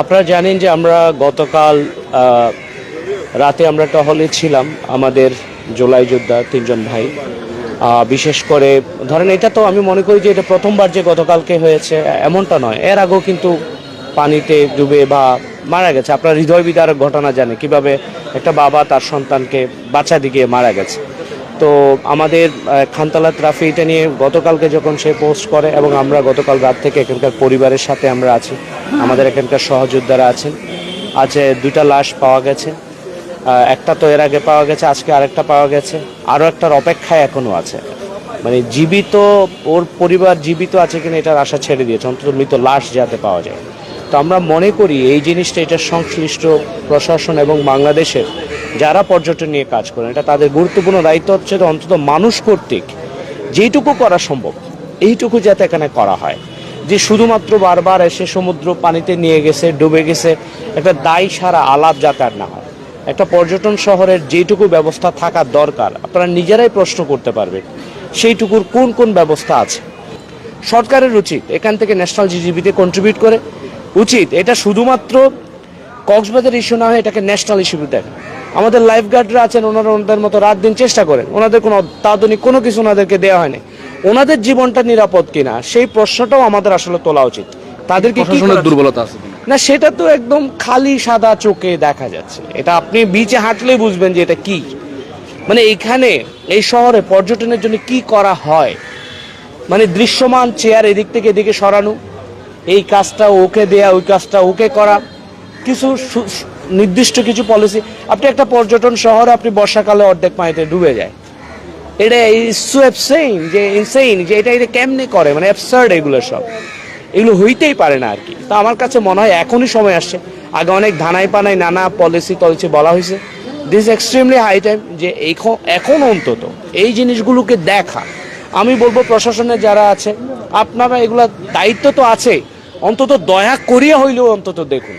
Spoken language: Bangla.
আপনারা জানেন যে আমরা গতকাল রাতে আমরা টহলে ছিলাম, আমাদের জোলাই যোদ্ধা তিনজন ভাই। বিশেষ করে, ধরেন এটা তো আমি মনে করি যে এটা প্রথমবার যে গতকালকে হয়েছে, এমনটা নয়। এর আগেও কিন্তু পানিতে ডুবে বা মারা গেছে। আপনার হৃদয় বিদারক ঘটনা জানে কীভাবে একটা বাবা তার সন্তানকে বাঁচা দিকে মারা গেছে। তো আমাদের খানতলা ট্রাফি এটা নিয়ে গতকালকে যখন সে পোস্ট করে এবং আমরা গতকাল রাত থেকে এখানকার পরিবারের সাথে আমরা আছি আমাদের এখানকার সহযোদ্ধারা আছেন আহ, দুইটা লাশ পাওয়া গেছে একটা তো এর আগে পাওয়া গেছে আজকে আরেকটা পাওয়া গেছে আরও একটার অপেক্ষায় এখনও আছে। মানে জীবিত ওর পরিবার জীবিত আছে কিনা এটার আশা ছেড়ে দিয়েছে অন্তত মৃত লাশ যাতে পাওয়া যায়। তো আমরা মনে করি এই জিনিসটা, এটা সংশ্লিষ্ট প্রশাসন এবং বাংলাদেশের যারা পর্যটন নিয়ে কাজ করেন, এটা তাদের গুরুত্বপূর্ণ দায়িত্ব হচ্ছে অন্তত মানুষ কর্তৃক যেইটুকু করা সম্ভব, এইটুকু যাতে এখানে করা হয়। যে শুধুমাত্র বারবার এসে সমুদ্র পানিতে নিয়ে গেছে, ডুবে গেছে, একটা দায় সারা আলাপ যাতে আর না হয়। একটা পর্যটন শহরের যেইটুকু ব্যবস্থা থাকার দরকার, আপনারা নিজেরাই প্রশ্ন করতে পারবেন, সেইটুকুর কোন কোন ব্যবস্থা আছে? সরকারের উচিত এখান থেকে ন্যাশনাল জিডিপিতে কন্ট্রিবিউট করে উচিত। এটা শুধুমাত্র কক্সবাজার ইস্যু না হয় এটাকে ন্যাশনাল ইস্যু দেখেন আমাদের লাইফ গার্ডরা আছেন ওনারা ওনাদের মতো রাত দিন চেষ্টা করেন। ওনাদের কোনো অত্যাধুনিক কোনো কিছু ওনাদেরকে দেওয়া হয়নি। ওনাদের জীবনটা নিরাপদ কিনা সেই প্রশ্নটাও আমাদের আসলে তোলা উচিত। তাদেরকে কি দুর্বলতা আছে না সেটা তো একদম খালি সাদা চোখে দেখা যাচ্ছে। এটা আপনি বিচে হাঁটলেই বুঝবেন যে এটা কি। মানে এখানে এই শহরে পর্যটনের জন্য কি করা হয়? মানে দৃশ্যমান চেয়ার এদিক থেকে এদিকে সরানো। এই কাজটা ওকে দেয়া, ওই কাজটা ওকে করা। কিছু নির্দিষ্ট কিছু পলিসি আপনি একটা পর্যটন শহরে, আপনি বর্ষাকালে অর্ধেক পানিতে ডুবে যায়। এটা সো অ্যাবসেইন যে ইনসেইন যে এটা এটা কেমনে করে? মানে অ্যাবসার্ড এগুলো সব। এগুলো হইতেই পারে না আর কি। তো আমার কাছে মনে হয় এখনই সময় আসছে। আগে অনেক ধানাই পানাই নানা পলিসি টলিসি বলা হয়েছে। দিস এক্সট্রিমলি হাই টাইম যে এখন এখন অন্তত এই জিনিসগুলোকে দেখা। আমি বলব প্রশাসনে যারা আছে, আপনারা এগুলা দায়িত্ব তো আছে অন্তত দয়া করিয়া হইলেও অন্তত দেখুন।